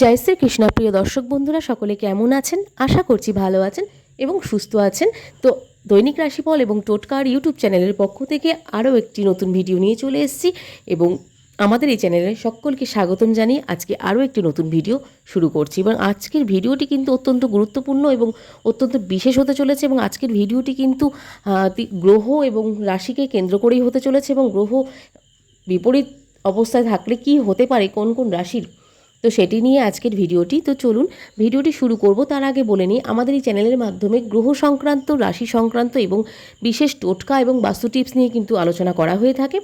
জয় শ্রী কৃষ্ণ প্রিয় দর্শক বন্ধুরা, সকলে কেমন আছেন? আশা করছি ভালো আছেন এবং সুস্থ আছেন। তো দৈনিক রাশিফল এবং টোটকার ইউটিউব চ্যানেলের পক্ষ থেকে আরও একটি নতুন ভিডিও নিয়ে চলে এসেছি এবং আমাদের এই চ্যানেলে সকলকে স্বাগতম জানিয়ে আজকে আরও একটি নতুন ভিডিও শুরু করছি এবং আজকের ভিডিওটি কিন্তু অত্যন্ত গুরুত্বপূর্ণ এবং অত্যন্ত বিশেষ হতে চলেছে এবং আজকের ভিডিওটি কিন্তু গ্রহ এবং রাশিকে কেন্দ্র করেই হতে চলেছে এবং গ্রহ বিপরীত অবস্থায় থাকলে কি হতে পারে, কোন কোন রাশির তো সেটি নিয়ে আজকের ভিডিওটি। তো চলুন ভিডিওটি শুরু করব। তার আগে বলে নিই, আমাদের এই চ্যানেলের মাধ্যমে গ্রহ সংক্রান্ত, রাশি সংক্রান্ত এবং বিশেষ টোটকা এবং বাস্তু টিপস নিয়ে কিন্তু আলোচনা করা হয়ে থাকে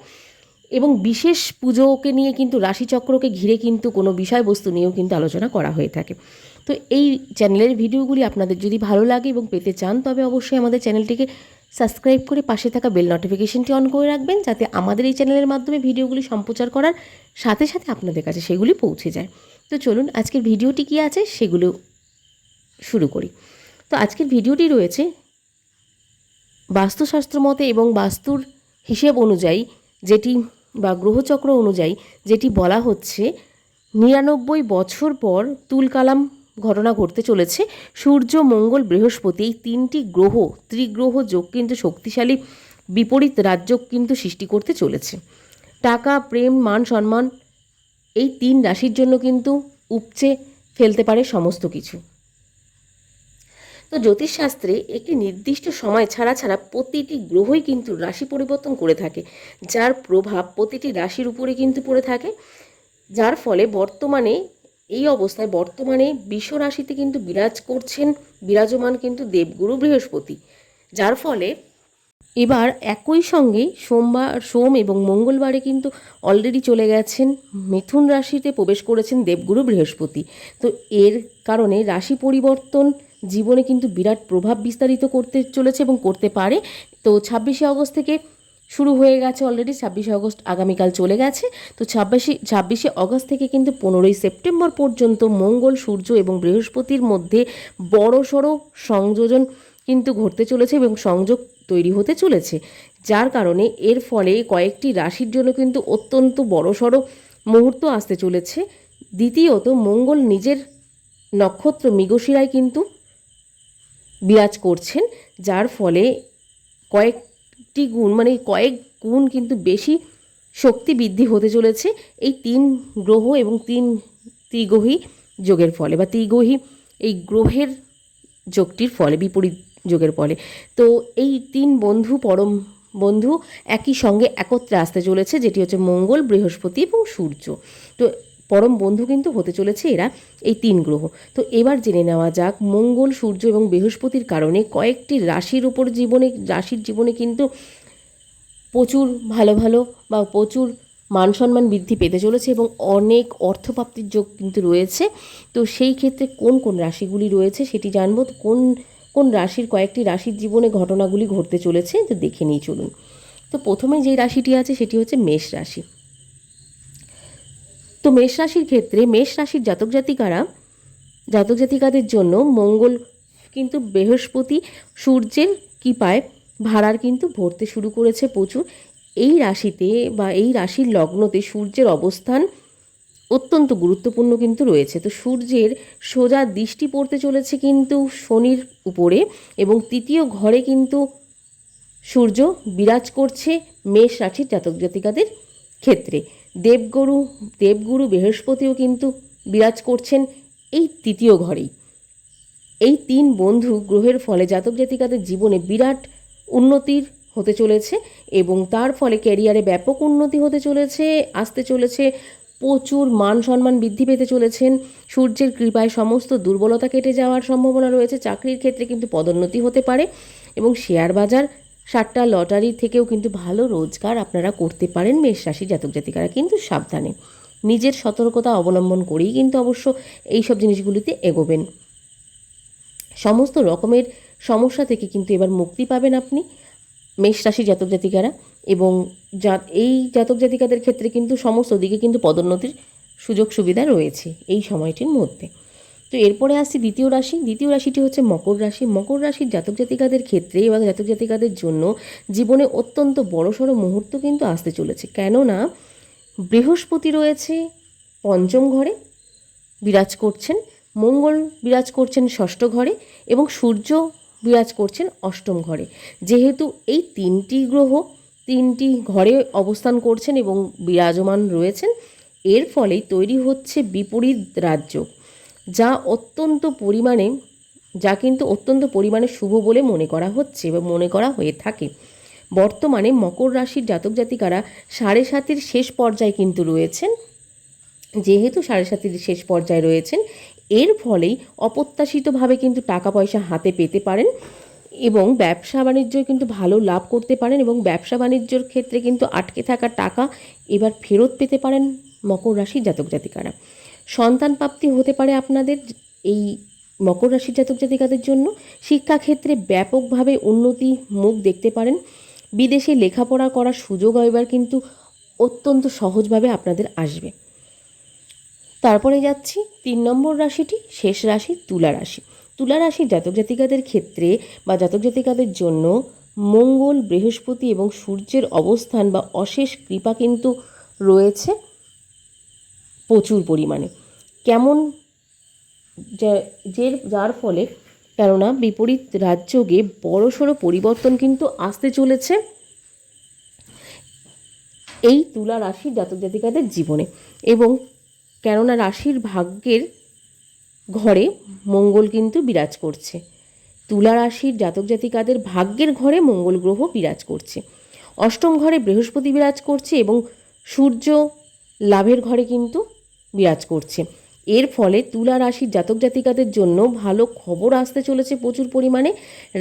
এবং বিশেষ পুজোকে নিয়ে কিন্তু রাশিচক্রকে ঘিরে কিন্তু কোনো বিষয়বস্তু নিয়েও কিন্তু আলোচনা করা হয়ে থাকে। তো এই চ্যানেলের ভিডিওগুলি আপনাদের যদি ভালো লাগে এবং পেতে চান, তবে অবশ্যই আমাদের চ্যানেলটিকে সাবস্ক্রাইব করে পাশে থাকা বেল নোটিফিকেশনটি অন করে রাখবেন, যাতে আমাদের এই চ্যানেলের মাধ্যমে ভিডিওগুলি সম্প্রচার করার সাথে সাথে আপনাদের কাছে সেগুলি পৌঁছে যায়। তো চলুন আজকের ভিডিওটি কী আছে সেগুলো শুরু করি। তো আজকের ভিডিওটি রয়েছে বাস্তুশাস্ত্র মতে এবং বাস্তুর হিসেব অনুযায়ী যেটি বা গ্রহচক্র অনুযায়ী যেটি বলা হচ্ছে, নিরানব্বই বছর পর তুলকালাম ঘটনা ঘটতে চলেছে। সূর্য, মঙ্গল, বৃহস্পতি এই তিনটি গ্রহ, ত্রিগ্রহ যোগ কিন্তু শক্তিশালী, বিপরীত রাজ্য কিন্তু সৃষ্টি করতে চলেছে। টাকা, প্রেম, মান, সম্মান এই তিন রাশির জন্য কিন্তু উপচে ফেলতে পারে সমস্ত কিছু। তো জ্যোতিষশাস্ত্রে একটি নির্দিষ্ট সময় ছাড়া ছাড়া প্রতিটি গ্রহই কিন্তু রাশি পরিবর্তন করে থাকে, যার প্রভাব প্রতিটি রাশির উপরে কিন্তু পড়ে থাকে, যার ফলে বর্তমানে এই অবস্থায় বর্তমানে বিশ্ব রাশিতে কিন্তু বিরাজ করছেন বিরাজমান কিন্তু দেবগুরু বৃহস্পতি, যার ফলে এবার একই সঙ্গে সোমবার, সোম এবং মঙ্গলবারে কিন্তু অলরেডি চলে গেছেন মিথুন রাশিতে প্রবেশ করেছেন দেবগুরু বৃহস্পতি। তো এর কারণে রাশি পরিবর্তন জীবনে কিন্তু বিরাট প্রভাব বিস্তারিত করতে চলেছে এবং করতে পারে। তো ছাব্বিশে অগস্ট থেকে শুরু হয়ে গেছে অলরেডি ছাব্বিশে অগস্ট আগামীকাল চলে গেছে। তো ছাব্বিশে ছাব্বিশে অগস্ট থেকে কিন্তু পনেরোই সেপ্টেম্বর পর্যন্ত মঙ্গল, সূর্য এবং বৃহস্পতির মধ্যে বড়সড় সংযোজন কিন্তু ঘটতে চলেছে এবং সংযোগ তৈরি হতে চলেছে, যার কারণে এর ফলে কয়েকটি রাশির জন্য কিন্তু অত্যন্ত বড়সড় মুহূর্ত আসতে চলেছে। দ্বিতীয়ত, মঙ্গল নিজের নক্ষত্র মৃগশিরায় কিন্তু বিরাজ করছেন, যার ফলে কয়েকটি গুণ মানে কয়েক গুণ কিন্তু বেশি শক্তি বৃদ্ধি হতে চলেছে এই তিন গ্রহ এবং তিন ত্রিগ্রহী যোগের ফলে, বা ত্রিগ্রহী এই গ্রহের যোগটির ফলে বিপরীত যোগের পরে। তো এই তিন বন্ধু, পরম বন্ধু একই সঙ্গে একত্রে আসতে চলেছে, যেটি হচ্ছে মঙ্গল, বৃহস্পতি এবং সূর্য। তো পরম বন্ধু কিন্তু হতে চলেছে এরা এই তিন গ্রহ। তো এবার জেনে নেওয়া যাক, মঙ্গল, সূর্য এবং বৃহস্পতির কারণে কয়েকটি রাশির উপর জীবনে, রাশির জীবনে কিন্তু প্রচুর ভালো ভালো বা প্রচুর মান সম্মান বৃদ্ধি পেতে চলেছে এবং অনেক অর্থপ্রাপ্তির যোগ কিন্তু রয়েছে। তো সেই ক্ষেত্রে কোন কোন রাশিগুলি রয়েছে সেটি জানব। কোন কোন রাশির কয়েকটি রাশির জীবনে ঘটনাগুলি ঘটতে চলেছে, তো দেখে নিয়ে চলুন। তো প্রথমে যে রাশিটি আছে, সেটি হচ্ছে মেষ রাশি। তো মেষ রাশির ক্ষেত্রে, মেষ রাশির জাতক জাতিকারা, জাতক জাতিকাদের জন্য মঙ্গল কিন্তু বৃহস্পতি সূর্যের কৃপায় ভাড়ার কিন্তু ভরতে শুরু করেছে প্রচুর। এই রাশিতে বা এই রাশির লগ্নতে সূর্যের অবস্থান অত্যন্ত গুরুত্বপূর্ণ কিন্তু রয়েছে। তো সূর্যের সোজা দৃষ্টি পড়তে চলেছে কিন্তু শনির উপরে এবং তৃতীয় ঘরে কিন্তু সূর্য বিরাজ করছে মেষ রাশির জাতক জাতিকাদের ক্ষেত্রে। দেবগুরু দেবগুরু বৃহস্পতিও কিন্তু বিরাজ করছেন এই তৃতীয় ঘরেই। এই তিন বন্ধু গ্রহের ফলে জাতক জাতিকাদের জীবনে বিরাট উন্নতির হতে চলেছে এবং তার ফলে ক্যারিয়ারে ব্যাপক উন্নতি হতে চলেছে, আসতে চলেছে প্রচুর মান সম্মান বৃদ্ধি পেতে চলেছেন। সূর্যের কৃপায় সমস্ত দুর্বলতা কেটে যাওয়ার সম্ভাবনা রয়েছে। চাকরির ক্ষেত্রে কিন্তু পদোন্নতি হতে পারে এবং শেয়ার বাজার সাতটা লটারি থেকেও কিন্তু ভালো রোজগার আপনারা করতে পারেন মেষ রাশি জাতক জাতিকারা কিন্তু সাবধানে। নিজের সতর্কতা অবলম্বন করেই কিন্তু অবশ্য এইসব জিনিসগুলিতে এগোবেন। সমস্ত রকমের সমস্যা থেকে কিন্তু এবার মুক্তি পাবেন আপনি। মেষ রাশি জাতক জাতিকারা এবং যা, এই জাতক জাতিকাদের ক্ষেত্রে কিন্তু সমস্ত দিকে কিন্তু পদোন্নতির সুযোগ সুবিধা রয়েছে এই সময়টির মধ্যে। তো এরপরে আসছি দ্বিতীয় রাশি। দ্বিতীয় রাশিটি হচ্ছে মকর রাশি। মকর রাশির জাতক জাতিকাদের ক্ষেত্রে এবং জাতক জাতিকাদের জন্য জীবনে অত্যন্ত বড়সড় মুহূর্ত কিন্তু আসতে চলেছে। কেননা বৃহস্পতি রয়েছে, পঞ্চম ঘরে বিরাজ করছেন, মঙ্গল বিরাজ করছেন ষষ্ঠ ঘরে এবং সূর্য বিরাজ করছেন অষ্টম ঘরে। যেহেতু এই তিনটি গ্রহ তিনটি ঘরে অবস্থান করছেন এবং বিরাজমান রয়েছেন, এর ফলেই তৈরি হচ্ছে বিপরীত রাজ্য, যা অত্যন্ত পরিমাণে, যা কিন্তু অত্যন্ত পরিমাণে শুভ বলে মনে করা হচ্ছে বা মনে করা হয়ে থাকে। বর্তমানে মকর রাশির জাতক জাতিকারা সাড়ে সাতের শেষ পর্যায়ে কিন্তু রয়েছেন। যেহেতু সাড়ে সাতির শেষ পর্যায়ে রয়েছেন এর ফলেই অপ্রত্যাশিতভাবে কিন্তু টাকা পয়সা হাতে পেতে পারেন এবং ব্যবসা বাণিজ্য কিন্তু ভালো লাভ করতে পারেন এবং ব্যবসা বাণিজ্যর ক্ষেত্রে কিন্তু আটকে থাকা টাকা এবার ফেরত পেতে পারেন মকর রাশির জাতক জাতিকারা। সন্তান প্রাপ্তি হতে পারে আপনাদের এই মকর রাশির জাতক জাতিকাদের জন্য। শিক্ষাক্ষেত্রে ব্যাপকভাবে উন্নতি মুখ দেখতে পারেন। বিদেশে লেখাপড়া করার সুযোগ এবার কিন্তু অত্যন্ত সহজভাবে আপনাদের আসবে। তারপরে যাচ্ছি তিন নম্বর রাশিটি শেষ রাশি তুলা রাশি। তুলা রাশির জাতক জাতিকাদের ক্ষেত্রে বা জাতক জাতিকাদের জন্য মঙ্গল, বৃহস্পতি এবং সূর্যের অবস্থান বা অশেষ কৃপা কিন্তু রয়েছে প্রচুর পরিমাণে। কেমন যা- যার ফলে কেননা বিপরীত রাজ্যকে বড়সড় পরিবর্তন কিন্তু আসতে চলেছে এই তুলা রাশির জাতক জাতিকাদের জীবনে। এবং কেননা রাশির ভাগ্যের ঘরে মঙ্গল কিন্তু বিরাজ করছে। তুলা রাশির জাতক জাতিকাদের ভাগ্যের ঘরে মঙ্গল গ্রহ বিরাজ করছে। অষ্টম ঘরে বৃহস্পতি বিরাজ করছে এবং সূর্য লাভের ঘরে কিন্তু বিরাজ করছে। এর ফলে তুলা রাশির জাতক জাতিকাদের জন্য ভালো খবর আসতে চলেছে প্রচুর পরিমাণে।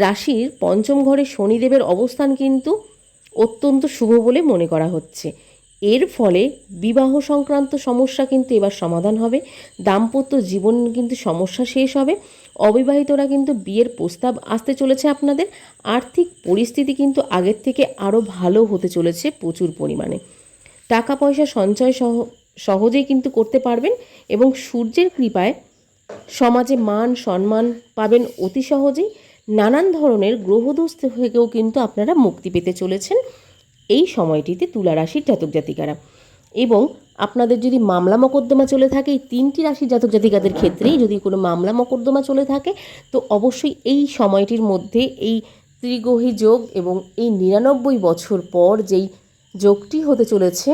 রাশির পঞ্চম ঘরে শনিদেবের অবস্থান কিন্তু অত্যন্ত শুভ বলে মনে করা হচ্ছে। এর ফলে বিবাহ সংক্রান্ত সমস্যা কিন্তু এবার সমাধান হবে, দাম্পত্য জীবন কিন্তু সমস্যা শেষ হবে, অবিবাহিতরা কিন্তু বিয়ের প্রস্তাব আসতে চলেছে আপনাদের, আর্থিক পরিস্থিতি কিন্তু আগের থেকে আরও ভালো হতে চলেছে প্রচুর পরিমাণে। টাকা পয়সা সঞ্চয় সহ, সহজেই কিন্তু করতে পারবেন এবং সূর্যের কৃপায় সমাজে মান সম্মান পাবেন অতি সহজেই। নানান ধরনের গ্রহদোষ থেকেও কিন্তু আপনারা মুক্তি পেতে চলেছেন। এই সময়টিতে তুলা রাশির জাতক জাতিকারা। এবং আপনাদের যদি মামলা মকদ্দমা চলে থাকে, এই তিনটি রাশির জাতক জাতিকাদের ক্ষেত্রেই যদি কোনো মামলা মকদ্দমা চলে থাকে, তো অবশ্যই এই সময়টির মধ্যে এই ত্রিগ্রহী যোগ এবং এই নিরানব্বই বছর পর যেই যোগটি হতে চলেছে,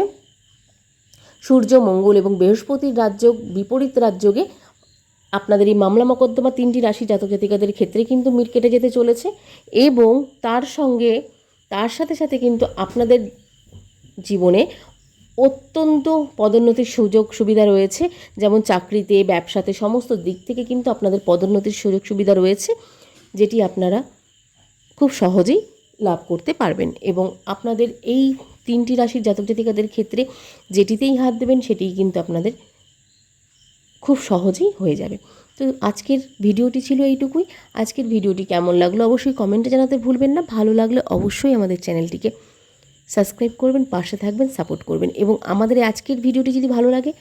সূর্য, মঙ্গল এবং বৃহস্পতির রাজ্য বিপরীত রাজ্যকে আপনাদের এই মামলা মকদ্দমা তিনটি রাশি জাতক জাতিকাদের ক্ষেত্রে কিন্তু মিট কেটে যেতে চলেছে এবং তার সঙ্গে তার সাথে সাথে কিন্তু আপনাদের জীবনে অত্যন্ত পদোন্নতির সুযোগ সুবিধা রয়েছে। যেমন চাকরিতে, ব্যবসাতে, সমস্ত দিক থেকে কিন্তু আপনাদের পদোন্নতির সুযোগ সুবিধা রয়েছে, যেটি আপনারা খুব সহজেই লাভ করতে পারবেন এবং আপনাদের এই তিনটি রাশির জাতক জাতিকাদের ক্ষেত্রে যেটিতেই হাত দেবেন, সেটিই কিন্তু আপনাদের খুব সহজেই হয়ে যাবে। তো আজকের ভিডিওটি ছিল এইটুকুই। আজকের ভিডিওটি কেমন লাগল অবশ্যই কমেন্টে জানাতে ভুলবেন না। ভালো লাগলে অবশ্যই আমাদের চ্যানেলটিকে সাবস্ক্রাইব করবেন, পাশে থাকবেন সাপোর্ট করবেন এবং আমাদের আজকের ভিডিওটি যদি ভালো লাগে,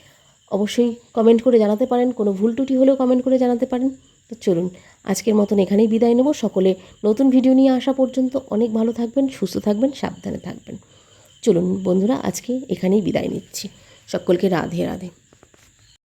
অবশ্যই কমেন্ট করে জানাতে পারেন। কোনো ভুল ত্রুটি হলেও কমেন্ট করে জানাতে পারেন। তো চলুন, আজকের মতন এখানেই বিদায় নেব। সকলে নতুন ভিডিও নিয়ে আসা পর্যন্ত অনেক ভালো থাকবেন, সুস্থ থাকবেন, সাবধানে থাকবেন। চলুন বন্ধুরা, আজকে এখানেই বিদায় নিচ্ছি। সকলকে রাধে রাধে।